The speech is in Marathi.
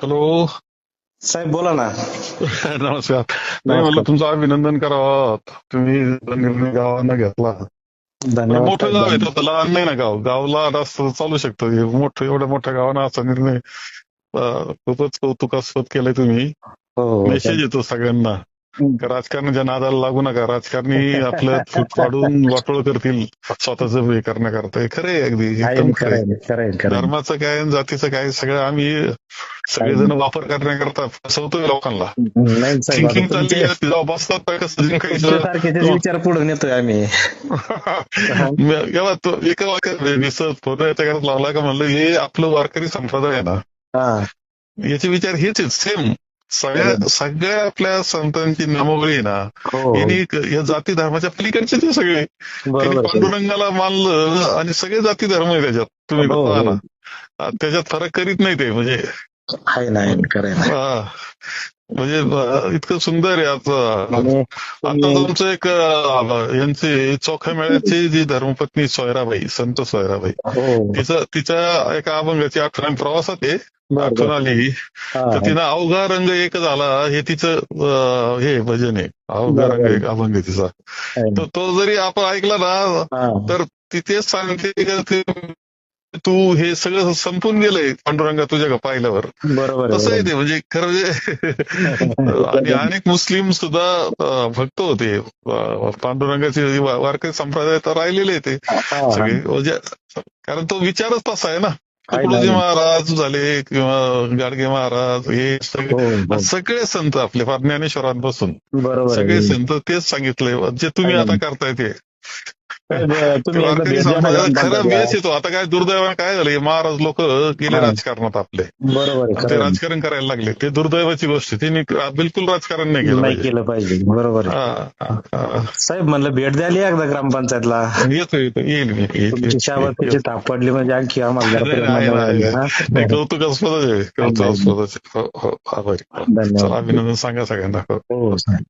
हॅलो. साहेब बोला ना. नमस्कार. नाही म्हणलं तुमचं अभिनंदन करावं. तुम्ही निर्णय गावानं घेतला. धन्यवाद मोठं गाव आहे. तर लहान नाही ना गाव. गावला असं चालू शकतं. हे मोठं एवढ्या मोठ्या गावानं असा निर्णय खूपच कौतुकास्पद केलंय तुम्ही. हो, हो मेसेज येतो सगळ्यांना. राजकारणाच्या नादाला लागू नका. राजकारणी आपलं फूट पाडून वाटोळ करतील. स्वतःच हे करण्याकरता. हे खरं आहे अगदी. एकदम खरं. धर्माचं काय जातीचं काय सगळं आम्ही सगळेजण वापर करण्याकरता फसवतोय लोकांना. थिंकिंग चालली कसं जिंकायचं? तुमच्यासारखेच विचार पुढे नेतोय आम्ही. एका वाक्यात लावला का म्हणलं हे आपलं वारकरी संप्रदाय आहे ना. हा. याचे विचार हेच आहेत सेम सगळ्या सगळ्या आपल्या संतांची नामोगळी आहे ना हो. या जाती धर्माच्या पलीकडचे ते सगळे. पांडुरंगाला मानलं आणि सगळे जाती धर्म आहे त्याच्यात. तुम्ही हो, बघा हो. ना. त्याच्यात फरक करीत नाही ते म्हणजे आहे ना. हा. म्हणजे इतकं सुंदर आहे आता आता एक यांचे चोखा मेळ्याची जी धर्मपत्नी सोयराबाई संत सोयराबाई हो तिचं तिच्या एका अभंगाची आठवण प्रवासात आहे आठवण. आली तर. तिनं अवघा रंग एक झाला हे तिचं हे भजन आहे अवघा रंग. एक अभंग आहे तिचा. तर तो जरी आपण ऐकला ना. तर ती तेच सांगते ते हे सगळं संपून गेलंय पांडुरंगा तुझ्या पाहिल्यावर. बरोबर तसं आहे ते म्हणजे खरं म्हणजे आणि अनेक मुस्लिम सुद्धा भक्त होते. पांडुरंगाचे वारकरी संप्रदाय तर राहिलेले ते. सगळे. म्हणजे कारण तो विचारच तसा आहे ना. तुकडोजी. महाराज झाले किंवा गाडगे महाराज हे सगळे हो, हो. सगळे संत आपले फार ज्ञानेश्वरांपासून. सगळे संत तेच सांगितलंय जे तुम्ही. आता करताय ते. आता काय दुर्दैवानं काय झालं हे महाराज लोक गेले हा. राजकारणात आपले बरोबर आहे ते. राजकारण करायला लागले ते दुर्दैवाची गोष्ट आहे. त्यांनी बिलकुल राजकारण नाही केलं नाही पाहिजे. केलं पाहिजे बरोबर आहे हा, हा, हा. साहेब म्हणलं भेट द्याली एकदा ग्रामपंचायतला येतो येतो येईल येईल. ताप पडली म्हणजे आणखी आम्हाला. हा? कौतुकास्पदच आहे कौतुकास्पदच. हो, हो, आभारी. धन्यवाद. चला, अभिनंदन सांगा सगळ्यांना हो. हो साहेब